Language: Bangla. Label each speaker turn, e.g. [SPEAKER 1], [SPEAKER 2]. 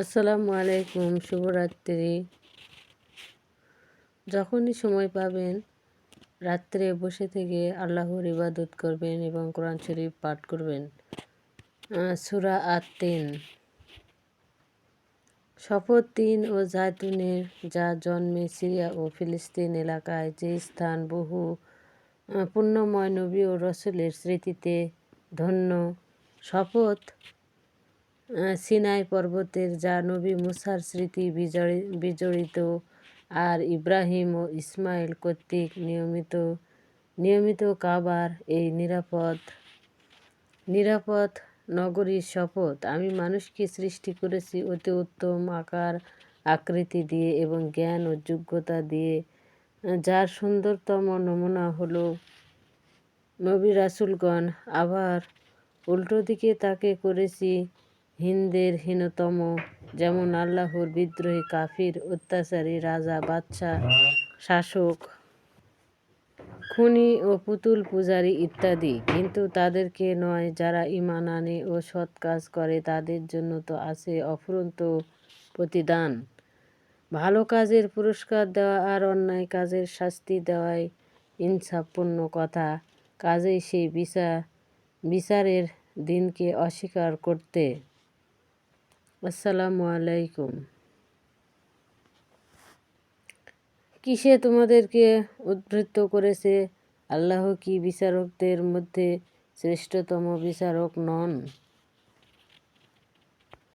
[SPEAKER 1] আসসালামু আলাইকুম, শুভরাত্রি। যখনই সময় পাবেন, রাত্রে বসে থেকে আল্লাহর ইবাদত করবেন এবং কোরআন শরীফ পাঠ করবেন। সুরা আট তিন শপথ তিন ও জায়তুনের যা জন্মে সিরিয়া ও ফিলিস্তিন এলাকায় যে স্থান বহু পুণ্যময় নবী ও রসুলের স্মৃতিতে ধন্য। শপথ সিনাই পর্বতের যা নবী মুসার স্মৃতি বিজড়িত আর ইব্রাহিম ও ইসমাইল কর্তৃক নিয়মিত নিয়মিত কাবার এই নিরাপদ নিরাপদ নগরীর শপথ। আমি মানুষকে সৃষ্টি করেছি অতি উত্তম আকার, আকৃতি দিয়ে এবং জ্ঞান ও যোগ্যতা দিয়ে। যার সুন্দরতম নমুনা হলো নবী রাসুলগণ। আবার উল্টো দিকে তাকে করেছি হিন্দের হীনতম, যেমন আল্লাহর বিদ্রোহী কাফির, অত্যাচারী রাজা, বাদশাহ, শাসক, খুনি ও পুতুল পূজারী ইত্যাদি। কিন্তু তাদেরকে নয়, যারা ইমান আনে ও সৎ কাজ করে, তাদের জন্য তো আছে অফুরন্ত প্রতিদান। ভালো কাজের পুরস্কার দেওয়া আর অন্যায় কাজের শাস্তি দেওয়াই ইনসাফপূর্ণ কথা। কাজেই সেই বিচার বিচারের দিনকে অস্বীকার করতে আসসালামু আলাইকুম। কিসে তোমাদেরকে উদ্বৃত্ত করেছে? আল্লাহ কি বিচারকদের মধ্যে শ্রেষ্ঠতম বিচারক নন?